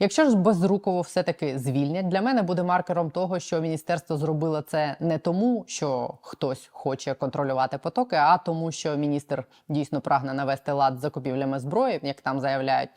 Якщо ж безруково все-таки звільнять, для мене буде маркером того, що міністерство зробило це не тому, що хтось хоче контролювати потоки, а тому, що міністр дійсно прагне навести лад з закупівлями зброї, як там заявляють.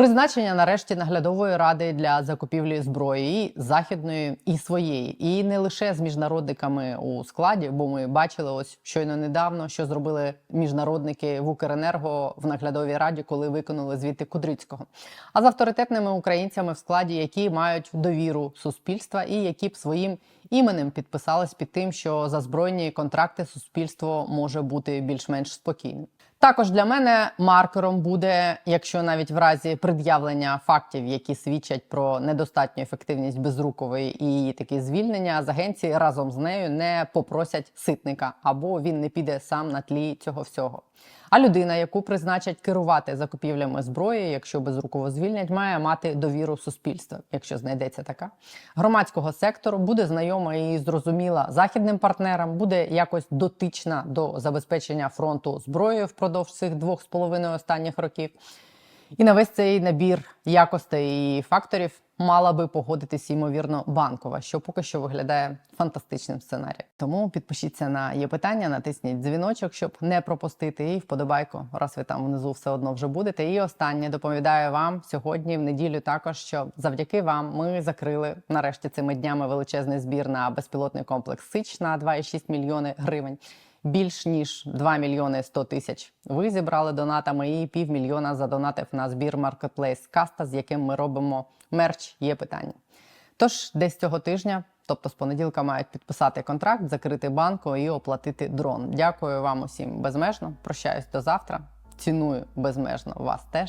Призначення нарешті наглядової ради для закупівлі зброї і західної і своєї, і не лише з міжнародниками у складі, бо ми бачили ось щойно недавно, що зробили міжнародники в Укренерго в наглядовій раді, коли виконали звіти Кудрицького, а з авторитетними українцями в складі, які мають довіру суспільства і які б своїм іменем підписались під тим, що за збройні контракти суспільство може бути більш-менш спокійним. Також для мене маркером буде, якщо навіть в разі пред'явлення фактів, які свідчать про недостатню ефективність безрукової і її такі звільнення, з агенції разом з нею не попросять ситника або він не піде сам на тлі цього всього. А людина, яку призначать керувати закупівлями зброї, якщо безруково звільнять, має мати довіру суспільства, якщо знайдеться така громадського сектору, буде знайома і зрозуміла західним партнерам, буде якось дотична до забезпечення фронту зброєю впродовж цих двох з половиною останніх років. І на весь цей набір якостей і факторів мала би погодитись, ймовірно, банкова, що поки що виглядає фантастичним сценарієм. Тому підпишіться на є питання, натисніть дзвіночок, щоб не пропустити, і вподобайку, раз ви там внизу все одно вже будете. І останнє доповідаю вам сьогодні, в неділю, також що завдяки вам ми закрили нарешті цими днями величезний збір на безпілотний комплекс Сич на 2,6 мільйони гривень більш ніж 2 мільйони 100 тисяч. Ви зібрали донатами і півмільйона задонатив на збір Marketplace Каста, з яким ми робимо мерч. Є питання. Тож десь цього тижня, тобто з понеділка, мають підписати контракт, закрити банку і оплатити дрон. Дякую вам усім безмежно. Прощаюсь до завтра. Ціную безмежно вас теж.